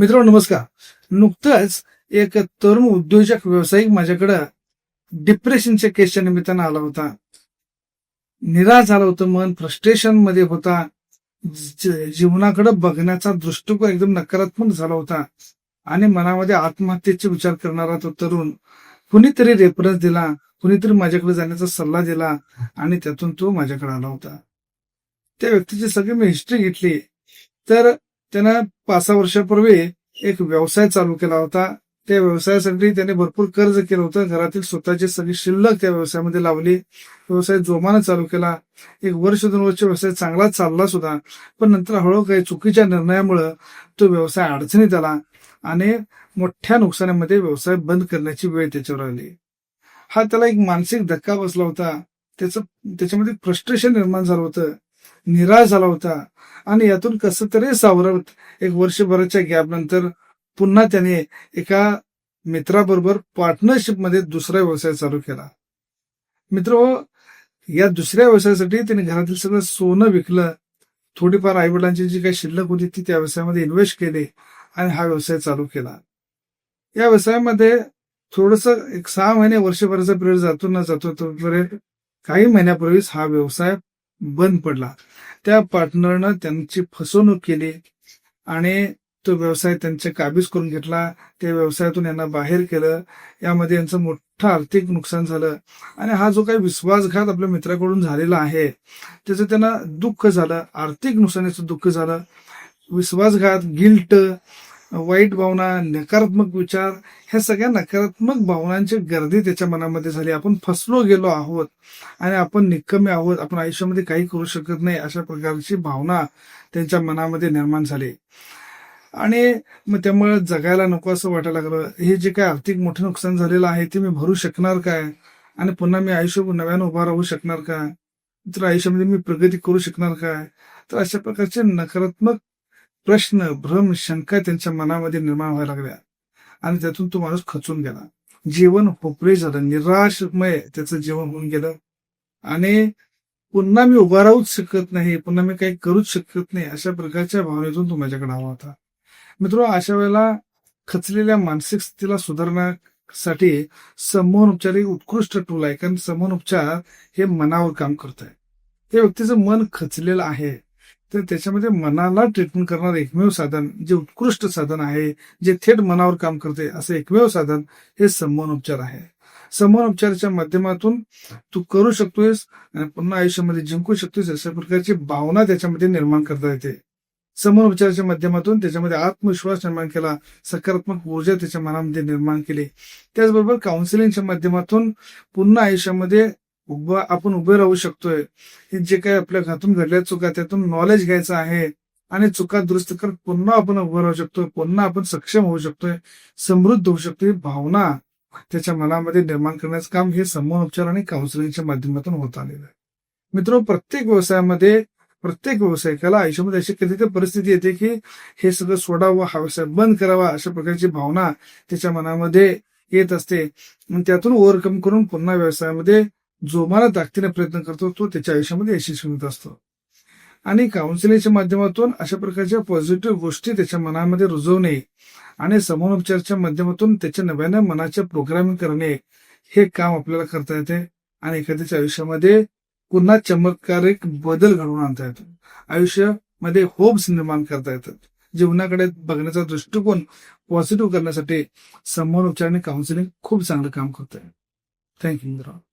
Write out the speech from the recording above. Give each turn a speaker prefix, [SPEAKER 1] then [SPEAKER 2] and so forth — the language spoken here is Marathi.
[SPEAKER 1] मित्रांनो नमस्कार. नुकतंच एक तरुण उद्योजक व्यावसायिक माझ्याकडं डिप्रेशनच्या केसच्या निमित्तानं आला होता. निराश झालं होतं मन फ्रस्ट्रेशनमध्ये होता. जीवनाकडे बघण्याचा दृष्टिकोन एकदम नकारात्मक झाला होता. आणि मनामध्ये आत्महत्येचे विचार करणारा तो तरुण कुणीतरी रेफरन्स दिला कुणीतरी माझ्याकडे जाण्याचा सल्ला दिला आणि त्यातून तो माझ्याकडे आला होता. त्या व्यक्तीची सगळी मी हिस्ट्री घेतली. तर त्यानं पाच सहा वर्षापूर्वी एक व्यवसाय चालू केला होता. त्या व्यवसायासाठी त्याने भरपूर कर्ज केलं होतं. घरातील स्वतःची सगळी शिल्लक त्या व्यवसायामध्ये लावली. व्यवसाय जोमानं चालू केला. एक वर्ष दोन वर्ष व्यवसाय चांगला चालला सुद्धा. पण नंतर हळूहळू काही चुकीच्या निर्णयामुळं तो व्यवसाय अडचणीत आला आणि मोठ्या नुकसानामध्ये व्यवसाय बंद करण्याची वेळ त्याच्यावर आली. हा त्याला एक मानसिक धक्का बसला होता. त्याचं त्याच्यामध्ये फ्रस्ट्रेशन निर्माण झालं होतं. निराश झाला होता. आणि यातून कसं तरी सावरत एक वर्षभराच्या गॅप नंतर पुन्हा त्याने एका मित्राबरोबर पार्टनरशिपमध्ये दुसरा व्यवसाय चालू केला. मित्र हो, या दुसऱ्या व्यवसायासाठी त्याने घरातील सगळं सोनं विकलं. थोडीफार आईवडिलांची जी काही शिल्लक होती ती त्या व्यवसायामध्ये इन्व्हेस्ट केली आणि हा व्यवसाय चालू केला. या व्यवसायामध्ये थोडस एक सहा महिने वर्षभराचा पिरियड जातो ना जातो तोपर्यंत काही महिन्यापूर्वीच हा व्यवसाय बंद पडला. त्या पार्टनरनं त्यांची फसवणूक केली आणि तो व्यवसाय त्यांच्या काबीज करून घेतला. त्या व्यवसायातून यांना बाहेर केलं. यामध्ये यांचं मोठं आर्थिक नुकसान झालं. आणि हा जो काही विश्वासघात आपल्या मित्राकडून झालेला आहे त्याचं त्यांना दुःख झालं. आर्थिक नुकसानीचं दुःख झालं. विश्वासघात गिल्ट वाईट भावना नकारात्मक विचार ह्या सगळ्या नकारात्मक भावनांची गर्दी त्याच्या मनामध्ये झाली. आपण फसलो गेलो आहोत आणि आपण निकमे आहोत. आपण आयुष्यामध्ये काही करू शकत नाही अशा प्रकारची भावना त्यांच्या मनामध्ये निर्माण झाली. आणि मग त्यामुळे जगायला नको असं वाटायला लागलं. हे जे काय आर्थिक मोठं नुकसान झालेलं आहे ते मी भरू शकणार काय? आणि पुन्हा मी आयुष्य नव्यानं उभा राहू शकणार काय? तर आयुष्यामध्ये मी प्रगती करू शकणार काय? तर अशा प्रकारचे नकारात्मक प्रश्न भ्रम शंका त्यांच्या मनामध्ये निर्माण व्हायला लागल्या. आणि त्यातून तो माणूस खचून गेला. जीवन होपरे झालं. निराशमय त्याचं जीवन होऊन गेलं. आणि पुन्हा मी उभा राहूच शकत नाही. पुन्हा मी काही करूच शकत नाही. अशा प्रकारच्या भावनेतून तो माझ्याकडे आला होता. मित्र अशा वेळेला खचलेल्या मानसिक स्थितीला सुधारण्यासाठी समोहन उपचार एक उत्कृष्ट टूल आहे. कारण समोहन उपचार हे मनावर काम करत आहे त्या व्यक्तीचं मन खचलेलं आहे. तर त्याच्यामध्ये मनाला ट्रीटमेंट करणारं एकमेव साधन जे उत्कृष्ट साधन आहे जे थेट मनावर काम करते असं एकमेव साधन हे समोहन उपचार आहे. समोहन उपचाराच्या माध्यमातून तू करू शकतोयस आणि पुन्हा आयुष्यामध्ये जिंकू शकतोयस अशा प्रकारची भावना त्याच्यामध्ये निर्माण करता येते. समोर उपचाराच्या माध्यमातून त्याच्यामध्ये आत्मविश्वास निर्माण केला सकारात्मक ऊर्जा त्याच्या मनामध्ये निर्माण केली. त्याचबरोबर काउन्सिलिंगच्या माध्यमातून पुन्हा आयुष्यामध्ये उभा आपण उभे राहू शकतोय. जे काही आपल्या घातून घडल्या चुका त्यातून नॉलेज घ्यायचं आहे. आणि चुका दुरुस्त करत पुन्हा आपण उभं राहू शकतोय. पुन्हा आपण सक्षम होऊ शकतोय. समृद्ध होऊ शकतो ही भावना त्याच्या मनामध्ये निर्माण करण्याचं काम हे समूह उपचार आणि काउन्सिलिंगच्या माध्यमातून होत आलेलं आहे. मित्र प्रत्येक व्यवसायामध्ये प्रत्येक व्यावसायिकाला आयुष्यामध्ये अशी कधी परिस्थिती येते की हे सगळं सोडावं हा व्यवसाय बंद करावा अशा प्रकारची भावना त्याच्या मनामध्ये येत असते. त्यातून ओव्हरकम करून पुन्हा व्यवसायामध्ये जोमाला ताकदीने प्रयत्न करतो तो त्याच्या आयुष्यामध्ये यशस्वी होत असतो. आणि काउन्सिलिंगच्या माध्यमातून अशा प्रकारच्या पॉझिटिव्ह गोष्टी त्याच्या मनामध्ये रुजवणे आणि समोपचारच्या माध्यमातून त्याच्या नव्याने मनाचे प्रोग्रामिंग करणे हे काम आपल्याला करता येते आणि एखाद्याच्या आयुष्यामध्ये पुन्हा चमत्कारिक बदल घडवून आणता येतो. आयुष्यामध्ये होप्स निर्माण करता येतात. जीवनाकडे बघण्याचा दृष्टिकोन पॉझिटिव्ह करण्यासाठी समोर उपचार आणि काउन्सिलिंग खूप चांगलं काम करत आहे. थँक्यू मित्रांनो.